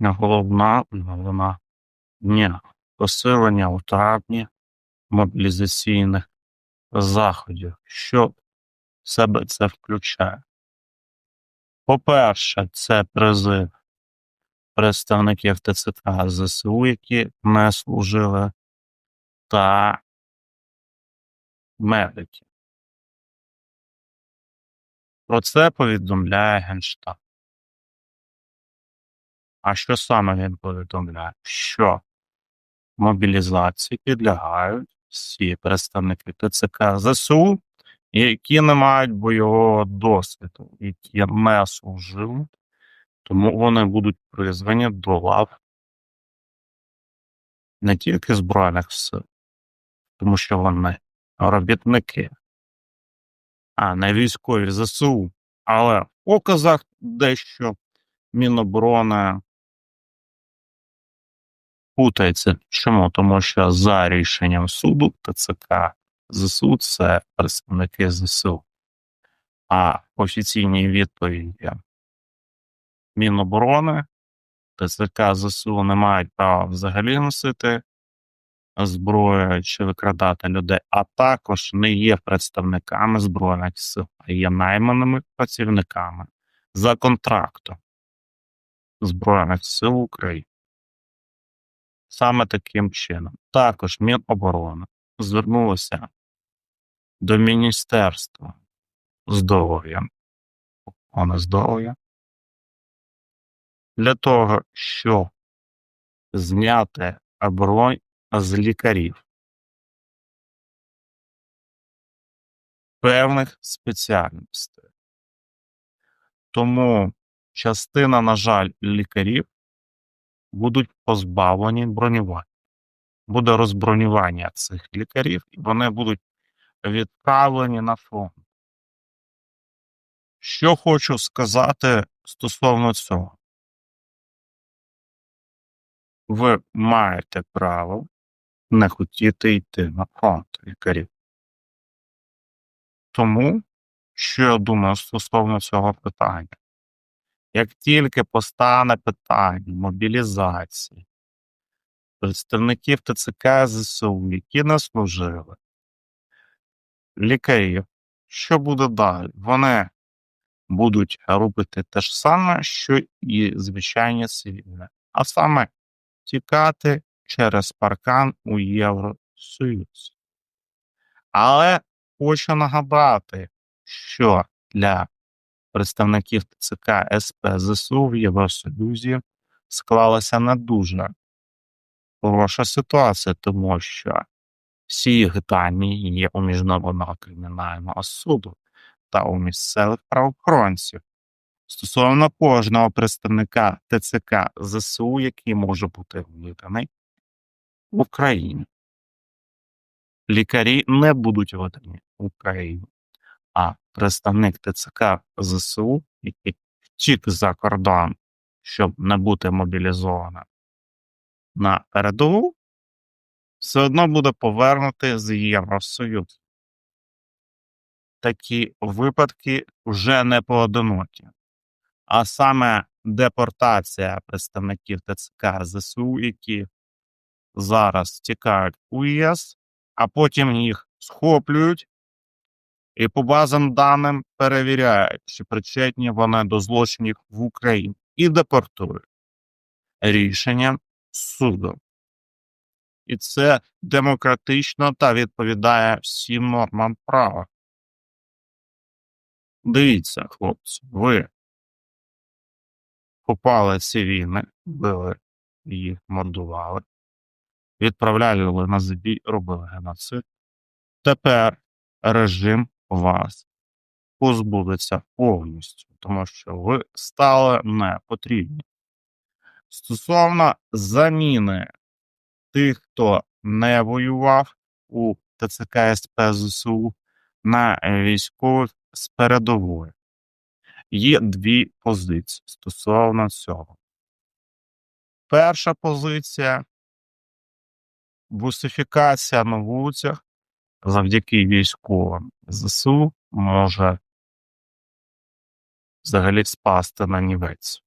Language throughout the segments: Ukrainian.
Головна новина дня посилення у травні мобілізаційних заходів. Що себе це включає? По-перше, це призив представників ТЦК ЗСУ, які не служили, та медиків. Про це повідомляє Генштаб. А що саме він повідомляє? Що мобілізації підлягають всі представники ТЦК ЗСУ, які не мають бойового досвіду, які не служили, тому вони будуть призвані до лав не тільки Збройних сил, тому що вони робітники, а не військові ЗСУ. Але в показах дещо Міноборони путається. Чому? Тому що за рішенням суду ТЦК ЗСУ це представники ЗСУ. А офіційній відповіді Міноборони ТЦК ЗСУ не мають права взагалі носити зброю чи викрадати людей, а також не є представниками Збройних сил, а є найманими працівниками за контрактом Збройних сил України. Саме таким чином. Також Міноборони звернулося до Міністерства здоров'я, охорони здоров'я для того, щоб зняти бронь з лікарів певних спеціальностей. Тому частина, на жаль, лікарів будуть позбавлені бронювання. Буде розбронювання цих лікарів, і вони будуть відправлені на фронт. Що хочу сказати стосовно цього. Ви маєте право не хотіти йти на фронт лікарів. Тому, що я думаю стосовно цього питання, як тільки постане питання мобілізації представників ТЦК ЗСУ, які не служили, лікарів, що буде далі? Вони будуть робити те ж саме, що і звичайні цивільні, а саме тікати через паркан у Євросоюз. Але хочу нагадати, що для представників ТЦК СП ЗСУ в Євросоюзі склалася не дуже хороша ситуація, тому що всі їх дані є у Міжнародного кримінального суду та у місцевих правоохоронців стосовно кожного представника ТЦК ЗСУ, який може бути виданий в Україні. Лікарі не будуть видані в Україні, а представник ТЦК ЗСУ, який втік за кордон, щоб не бути мобілізованим на передову, все одно буде повернути з Євросоюзу. Такі випадки вже не поодинокі, а саме депортація представників ТЦК ЗСУ, які зараз тікають у ЄС, а потім їх схоплюють і по базам даним перевіряють, чи причетні вони до злочинів в Україні і депортують рішенням суду. І це демократично та відповідає всім нормам права. Дивіться, хлопці, ви купали ці війни, били їх, мордували, відправляли на забій, робили геноцид. Тепер режим вас позбудеться повністю, тому що ви стали не потрібні. Стосовно заміни тих, хто не воював у ТЦК СП ЗСУ на військових з передової. Є дві позиції стосовно цього. Перша позиція бусифікація на вулицях завдяки військовим ЗСУ може взагалі спасти на нівець.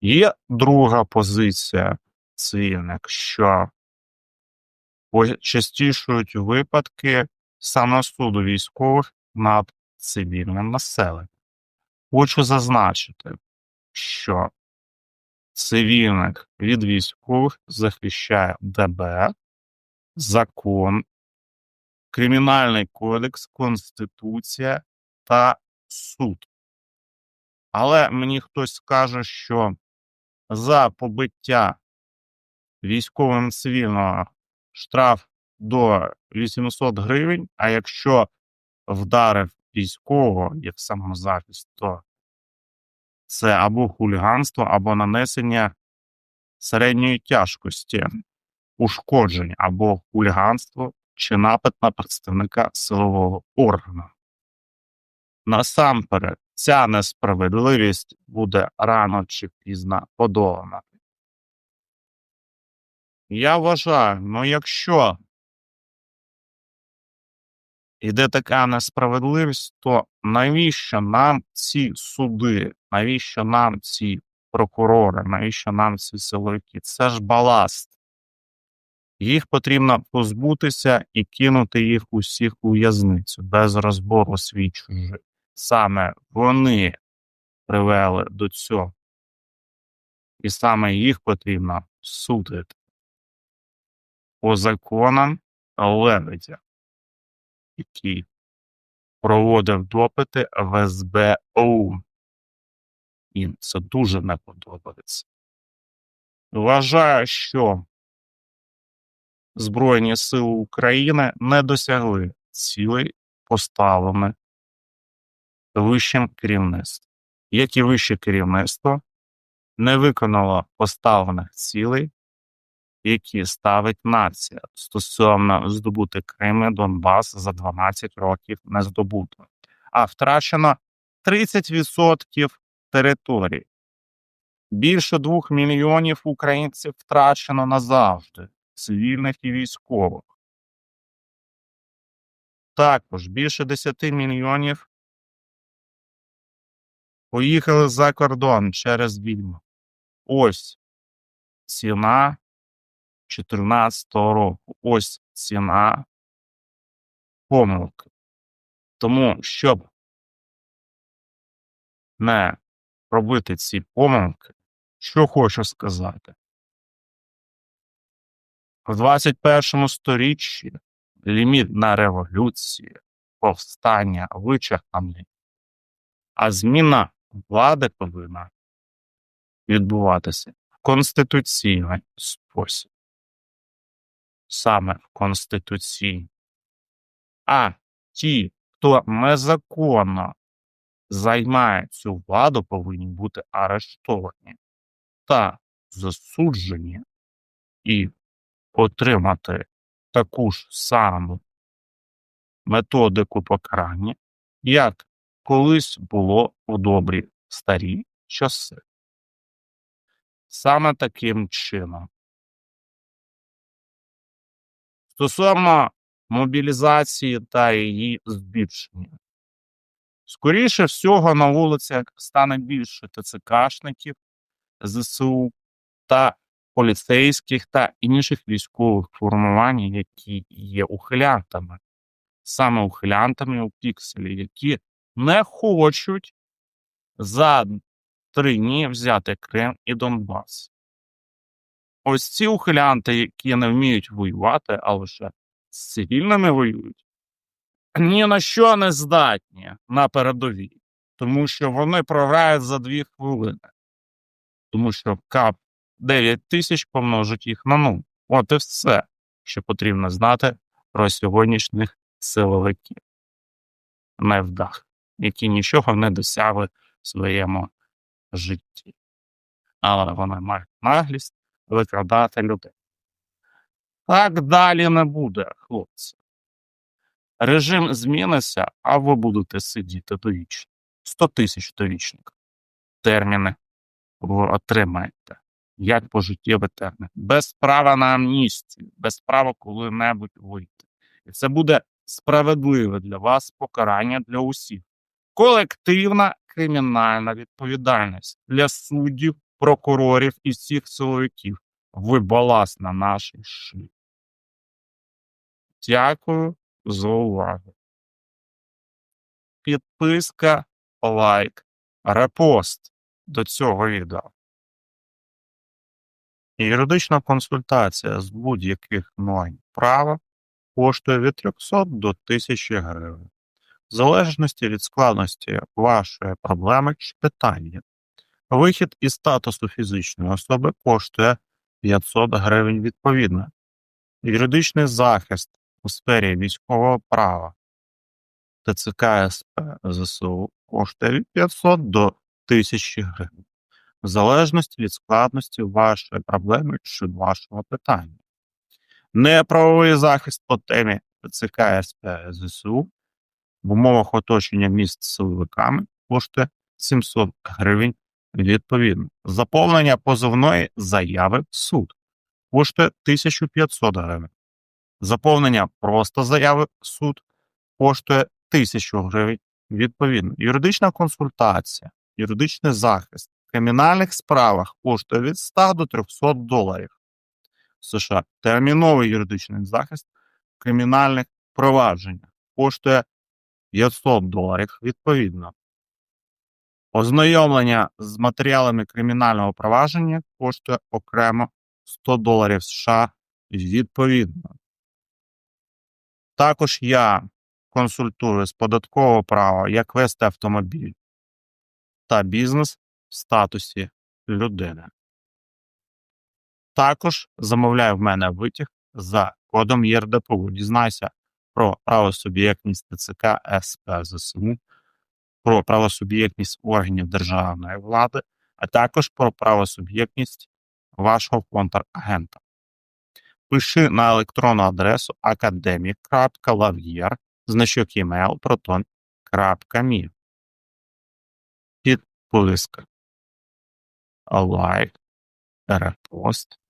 Є друга позиція цивільних, що почастішують випадки самосуду військових над цивільним населенням. Хочу зазначити, що цивільних від військових захищає ДБР, закон, Кримінальний кодекс, Конституція та суд. Але мені хтось скаже, що за побиття військовим цивільного штраф до 800 гривень, а якщо вдарив військового як самозахист, то це або хуліганство, або нанесення середньої тяжкості ушкоджень, або хуліганство чи напад на представника силового органу. Насамперед, ця несправедливість буде рано чи пізно подолана. Я вважаю, ну якщо іде така несправедливість, то навіщо нам ці суди, навіщо нам ці прокурори, навіщо нам ці силовики? Це ж баласт. Їх потрібно позбутися і кинути їх усіх у в'язницю без розбору свій. Саме вони привели до цього. І саме їх потрібно судити по законам Лебедя, який проводив допити в СБУ. Їм це дуже не подобається. Вважаю, що Збройні Сили України не досягли цілей, поставлених вищим керівництвом, як і вище керівництво не виконало поставлених цілей, які ставить нація стосовно здобути Крим і Донбас за 12 років не здобуто, а втрачено 30% території. Більше двох мільйонів українців втрачено назавжди, цивільних і військових. Також більше 10 мільйонів поїхали за кордон через війну. Ось ціна 2014 року. Ось ціна помилки. Тому, щоб не робити ці помилки, що хочу сказати. В 21 сторіччі ліміт на революції, повстання вичерпаний, а зміна влади повинна відбуватися в конституційний спосіб. Саме в конституційний. А ті, хто незаконно займає цю владу, повинні бути арештовані та засуджені і отримати таку ж саму методику покарання, як колись було у добрі старі часи. Саме таким чином. Стосовно мобілізації та її збільшення. Скоріше всього, на вулицях стане більше ТЦКшників, ЗСУ та поліцейських та інших військових формувань, які є ухилянтами, саме ухилянтами у пікселі, які не хочуть за три дні взяти Крим і Донбас. Ось ці ухилянти, які не вміють воювати, а лише з цивільними воюють, ні на що не здатні на передовій, тому що вони програють за дві хвилини. Тому що 9 тисяч помножить їх на 0. От і все, що потрібно знати про сьогоднішніх силовиків невдах, які нічого не досягли в своєму житті. Але вони мають наглість викрадати людей. Так далі не буде, хлопці. Режим зміниться, а ви будете сидіти довічно. 100 тисяч довічник. Терміни ви отримаєте. Як пожиттєвий термін. Без права на амністію, без права коли-небудь вийти. І це буде справедливе для вас покарання для усіх. Колективна кримінальна відповідальність для суддів, прокурорів і всіх силовиків. Ви баласт на нашій шиї. Дякую за увагу. Підписка, лайк, репост до цього відео. Юридична консультація з будь-яких норм права коштує від 300 до 1000 гривень, в залежності від складності вашої проблеми чи питання. Вихід із статусу фізичної особи коштує 500 гривень відповідно. Юридичний захист у сфері військового права ТЦК СП ЗСУ коштує від 500 до 1000 гривень, в залежності від складності вашої проблеми чи вашого питання. Неправовий захист по темі ТЦК СП ЗСУ в умовах оточення міст силовиками коштує 700 гривень відповідно. Заповнення позовної заяви в суд коштує 1500 гривень. Заповнення просто заяви в суд коштує 1000 гривень відповідно. Юридична консультація, юридичний захист кримінальних справах коштує від 100 до 300 доларів США. Терміновий юридичний захист в кримінальних провадженнях коштує 500 доларів відповідно. Ознайомлення з матеріалами кримінального провадження коштує окремо 100 доларів США відповідно. Також я консультую з податкового права, як вести автомобіль та бізнес статусі людини. Також замовляю в мене витяг за кодом ЄРДПУ. Дізнайся про правосуб'єктність ТЦК СП ЗСУ, про правосуб'єктність органів державної влади, а також про правосуб'єктність вашого контрагента. Пиши на електронну адресу academic.lav'єр, значок email proton.me. Підписка, лайк, репост,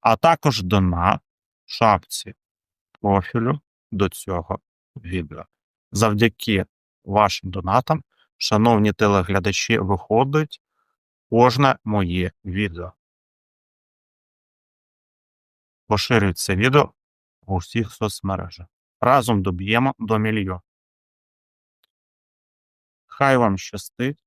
а також донат в шапці профілю до цього відео. Завдяки вашим донатам, шановні телеглядачі, виходить кожне моє відео. Поширюйте це відео у всіх соцмережах. Разом доб'ємо до мільйона. Хай вам щастить.